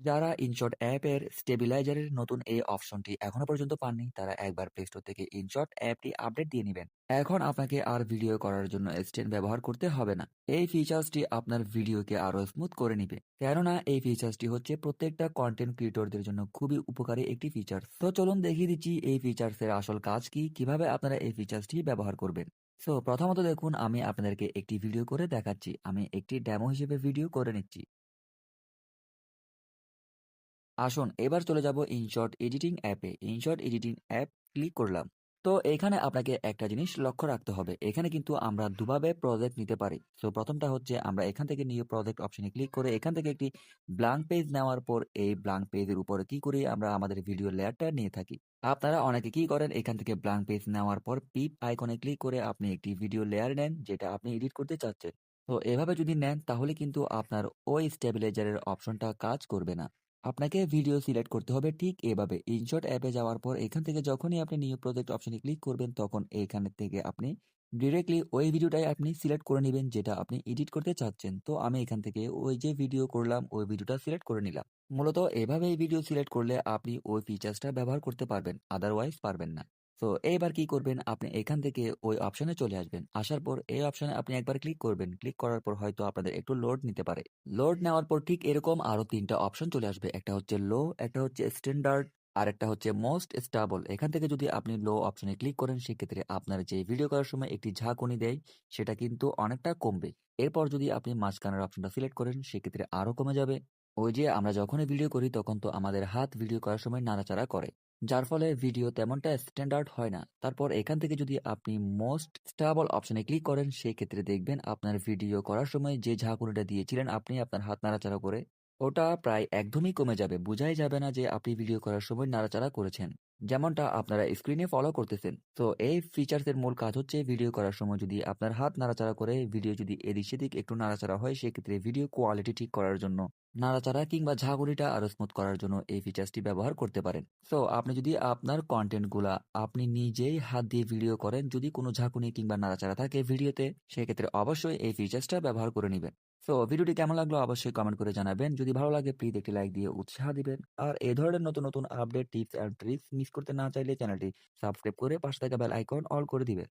যারা ইনশট অ্যাপের স্টেবিলাইজারের নতুন এই অপশনটি এখনও পর্যন্ত পাননি, তারা একবার প্লে স্টোর থেকে ইনশট অ্যাপটি আপডেট দিয়ে নেবেন। এখন আপনাকে আর ভিডিও করার জন্য স্ট্যান্ড ব্যবহার করতে হবে না। এই ফিচার্সটি আপনার ভিডিওকে আরও স্মুথ করে নিবে। কেননা, এই ফিচার্সটি হচ্ছে প্রত্যেকটা কন্টেন্ট ক্রিয়েটরদের জন্য খুবই উপকারী একটি ফিচার তো চলুন দেখিয়ে দিচ্ছি এই ফিচার্সের আসল কাজ কি, কীভাবে আপনারা এই ফিচার্সটি ব্যবহার করবেন। সো প্রথমত দেখুন, আমি আপনাদেরকে একটি ভিডিও করে দেখাচ্ছি। আমি একটি ডেমো হিসেবে ভিডিও করে নিচ্ছি। আসুন, এবার চলে যাব ইনশর্ট এডিটিং অ্যাপে ইনশর্ট এডিটিং অ্যাপ ক্লিক করলাম। তো এখানে আপনাকে একটা জিনিস লক্ষ্য রাখতে হবে। এখানে কিন্তু আমরা দুভাবে প্রজেক্ট নিতে পারি। তো প্রথমটা হচ্ছে আমরা এখান থেকে নিয়ে প্রজেক্ট অপশনে ক্লিক করে এখান থেকে একটি ব্ল্যাঙ্ক পেজ নেওয়ার পর এই ব্ল্যাঙ্ক পেজের উপরে কি করি আমরা আমাদের ভিডিও লেয়ারটা নিয়ে থাকি। আপনারা অনেকে কি করেন? এখান থেকে ব্ল্যাঙ্ক পেজ নেওয়ার পর পিপ আইকনে ক্লিক করে আপনি একটি ভিডিও লেয়ার নেন, যেটা আপনি এডিট করতে চাচ্ছেন। তো এভাবে যদি নেন, তাহলে কিন্তু আপনার ওই স্টেবিলাইজারের অপশনটা কাজ করবে না। আপনাকে ভিডিও সিলেক্ট করতে হবে ঠিক এভাবে। ইনশর্ট অ্যাপে যাওয়ার পর এখান থেকে যখনই আপনি নিউ প্রজেক্ট অপশনে ক্লিক করবেন, তখন এখান থেকে আপনি ডিরেক্টলি ওই ভিডিওটাই আপনি সিলেক্ট করে নেবেন যেটা আপনি এডিট করতে চাচ্ছেন। তো আমি এখান থেকে ওই যে ভিডিও করলাম, ওই ভিডিওটা সিলেক্ট করে নিলাম। মূলত এভাবেই ভিডিও সিলেক্ট করলে আপনি ওই ফিচার্সটা ব্যবহার করতে পারবেন আদারওয়াইজ পারবেন না। তো এইবার কি করবেন? আপনি এখান থেকে ওই অপশনে চলে আসবেন। আসার পর এই অপশনে আপনি একবার ক্লিক করবেন। ক্লিক করার পর হয়তো আপনাদের একটু লোড নিতে পারে। লোড নেওয়ার পর ঠিক এরকম আরও তিনটা অপশন চলে আসবে। একটা হচ্ছে লো একটা হচ্ছে স্ট্যান্ডার্ড আর একটা হচ্ছে মোস্ট স্টাবল এখান থেকে যদি আপনি লো অপশনে ক্লিক করেন, সেক্ষেত্রে আপনার যে ভিডিও করার সময় একটি ঝাঁকুনি দেয়, সেটা কিন্তু অনেকটা কমবে। এরপর যদি আপনি মাঝখানের অপশনটা সিলেক্ট করেন, সেক্ষেত্রে আরও কমে যাবে। ওই যে আমরা যখনই ভিডিও করি, তখন তো আমাদের হাত ভিডিও করার সময় নাড়াচাড়া করে। যার ফলে ভিডিও তেমনটা স্ট্যান্ডার্ড হয় না। তারপর এখান থেকে যদি আপনি মোস্ট স্টেবল অপশনে ক্লিক করেন সেই ক্ষেত্রে দেখবেন আপনার ভিডিও করার সময় যে ঝাঁকুনিটা দিয়েছিলেন, আপনি আপনার হাত নাড়াচাড়া করে, ওটা প্রায় একদমই কমে যাবে। বোঝাই যাবে না যে আপনি ভিডিও করার সময় নাড়াচাড়া করেছেন। যেমনটা আপনারা স্ক্রিনে ফলো করতেছেন। তো এই ফিচার্সের মূল কাজ হচ্ছে ভিডিও করার সময় যদি আপনার হাত নাড়াচাড়া করে ভিডিও যদি এদিক সেদিক একটু নাড়াচাড়া হয়, সেক্ষেত্রে ভিডিও কোয়ালিটি ঠিক করার জন্য নাড়াচাড়া কিংবা ঝাঁকুনিটা আরও স্মুথ করার জন্য এই ফিচার্সটি ব্যবহার করতে পারেন। সো আপনি যদি আপনার কন্টেন্টগুলা আপনি নিজেই হাত দিয়ে ভিডিও করেন, যদি কোনো ঝাঁকুনি কিংবা নাড়াচাড়া থাকে ভিডিওতে সেক্ষেত্রে অবশ্যই এই ফিচার্সটা ব্যবহার করে নেবেন। সো ভিডিওটি কেমন লাগল অবশ্যই কমেন্ট করে জানাবেন। যদি ভালো লাগে প্লিজ একটি লাইক দিয়ে উৎসাহ দিবেন। আর এই ধরনের নতুন নতুন update tips and tricks miss করতে না চাইলে চ্যানেলটি সাবস্ক্রাইব করে পাশে থাকা বেল আইকন অল করে দিবেন।